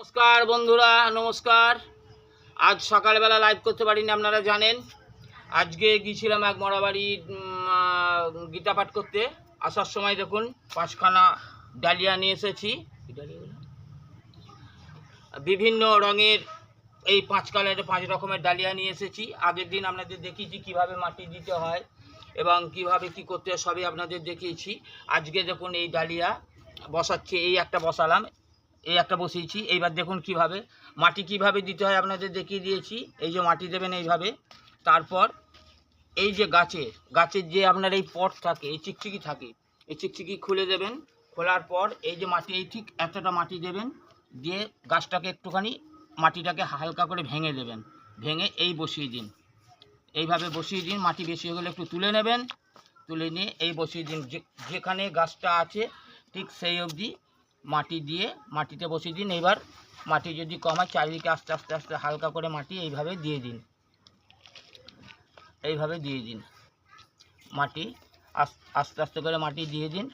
নমস্কার বন্ধুরা, নমস্কার। আজ সকালবেলা লাইভ করতে পারিনি, আপনারা জানেন। আজকে গিয়েছিলাম এক মরাবাড়ি গীতা পাঠ করতে। আসার সময় দেখুন, পাঁচখানা ডালিয়া নিয়ে এসেছি। বিভিন্ন রঙের এই পাঁচ কালারের পাঁচ রকমের ডালিয়া নিয়ে এসেছি। আগের দিন আপনাদের দেখিয়েছি কীভাবে মাটি দিতে হয় এবং কীভাবে কি করতে হয়, সবই আপনাদের দেখিয়েছি। আজকে দেখুন এই ডালিয়া বসাচ্ছি, এই একটা বসালাম। এই একটা বসিয়েছি। এইবার দেখুন কীভাবে। মাটি কীভাবে দিতে হয় আপনাদের দেখিয়ে দিয়েছি। এই যে মাটি দেবেন এইভাবে। তারপর এই যে গাছে গাছের যে আপনার এই পট থাকে, এই চিকচিকি থাকে, এই চিকচিকি খুলে দেবেন। খোলার পর এই যে মাটি, এই ঠিক এতটা মাটি দেবেন। দিয়ে গাছটাকে একটুখানি মাটিটাকে হালকা করে ভেঙে দেবেন। ভেঙে এই বসিয়ে দিন। এইভাবে বসিয়ে দিন। মাটি বেশি হয়ে গেলে একটু তুলে নেবেন। তুলে নিয়ে এই বসিয়ে দিন। যেখানে গাছটা আছে, ঠিক সেই অবধি মাটি দিয়ে, মাটিতে বসিয়ে দিন। এবার মাটি যদি কমায়, চারিদিকে আস্তে আস্তে আস্তে হালকা করে মাটি এইভাবে দিয়ে দিন। এইভাবে দিয়ে দিন। মাটি আস- আস্তে আস্তে করে মাটি দিয়ে দিন।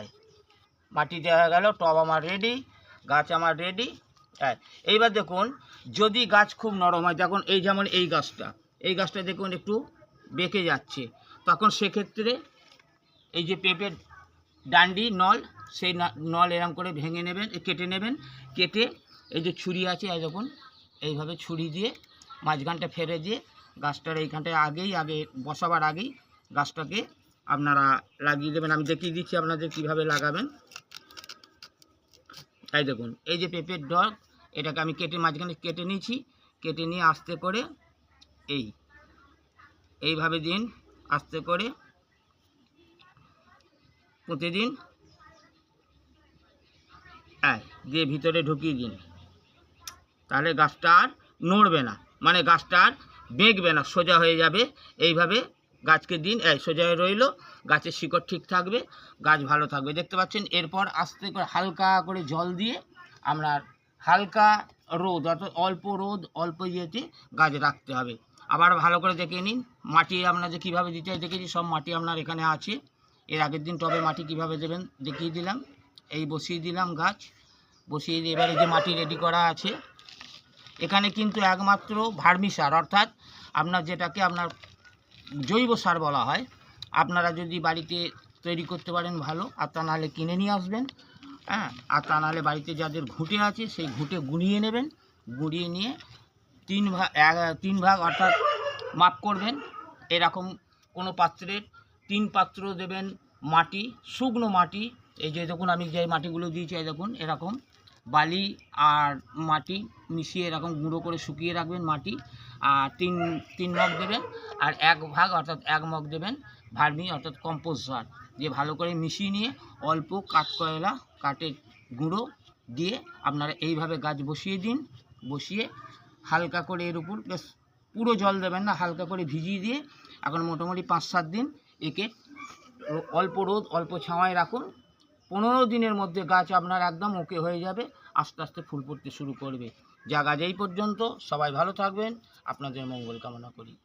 এই, মাটি দেওয়া গেল, টব আমার রেডি গাছ আমার রেডি হ্যাঁ এইবার দেখুন, যদি গাছ খুব নরম হয়, দেখুন এই যেমন এই গাছটা এই গাছটা দেখুন একটু বেঁকে যাচ্ছে। তখন সেক্ষেত্রে এই যে পেঁপের ডান্ডি, নল, সেই নল এরম করে ভেঙে নেবেন কেটে নেবেন, কেটে এই যে ছুরি আছে, এই দেখুন, এইভাবে ছুরি দিয়ে মাঝখানটা ফেলে দিয়ে গাছটার এইখানটায় আগেই, আগে বসাবার আগেই গাছটাকে আপনারা লাগিয়ে দেবেন। আমি দেখিয়ে দিচ্ছি আপনাদের কীভাবে লাগাবেন। তাই দেখুন, এই যে পেঁপের ডগ, এটাকে আমি কেটে মাঝখানে কেটে নিয়েছি, কেটে নিয়ে আস্তে করে এই, এইভাবে দিন, আস্তে করে প্রতিদিন হ্যাঁ দিয়ে ভিতরে ঢুকিয়ে দিন। তাহলে গাছটা আর নড়বে না মানে গাছটা আর বেঁকবে না, সোজা হয়ে যাবে। এইভাবে গাছকে দিন, এই, সোজা হয়ে রইল। গাছের শিকড় ঠিক থাকবে, গাছ ভালো থাকবে। দেখতে পাচ্ছেন, এরপর আস্তে করে হালকা করে জল দিয়ে আমরা হালকা রোদ, অর্থাৎ অল্প রোদ, অল্প ইয়েতে গাছ রাখতে হবে। আবার ভালো করে দেখে নিন, মাটি আপনাদের কীভাবে দিতে হয়, দেখেছি, সব মাটি আপনার এখানে আছে। এর আগের দিন টবে মাটি কীভাবে দেবেন দেখিয়ে দিলাম। এই বসিয়ে দিলাম গাছ। বসিয়ে দিয়ে এবারে যে মাটি রেডি করা আছে, এখানে কিন্তু একমাত্র ভার্মি সার, অর্থাৎ আপনার যেটাকে আপনার জৈব সার বলা হয়, আপনারা যদি বাড়িতে তৈরি করতে পারেন ভালো, আর তা নাহলে কিনে নিয়ে আসবেন। হ্যাঁ আর তা নাহলে বাড়িতে যাদের ঘুঁটে আছে, সেই ঘুঁটে গুঁড়িয়ে নেবেন। গুঁড়িয়ে নিয়ে তিন ভাগ তিন ভাগ অর্থাৎ মাপ করবেন। এরকম কোনো পাত্রের তিন পাত্র দেবেন, মাটি, শুকনো মাটি, এই যে দেখুন আমি যে মাটিগুলো দিয়েছি দেখুন, এরকম বালি আর মাটি মিশিয়ে এরকম গুঁড়ো করে শুকিয়ে রাখবেন মাটি, আর তিন তিন মগ দেবেন, আর এক ভাগ অর্থাৎ এক মগ দেবেন ভার্মি অর্থাৎ কম্পোস্ট সার দিয়ে ভালো করে মিশিয়ে নিয়ে অল্প কাঠ কয়লা, কাঠের গুঁড়ো দিয়ে আপনারা এইভাবে গাছ বসিয়ে দিন, বসিয়ে হালকা করে এর উপর, বেশ পুরো জল দেবেন না, হালকা করে ভিজিয়ে দিয়ে এখন মোটামুটি পাঁচ সাত দিন একে অল্প রোদ, অল্প ছাওয়ায় রাখুন। পনেরো দিনের মধ্যে গাছ আপনার একদম ওকে হয়ে যাবে, আস্তে আস্তে ফুল পড়তে শুরু করবে। যা গাছ এই পর্যন্ত, সবাই ভালো থাকবেন, আপনাদের মঙ্গল কামনা করি।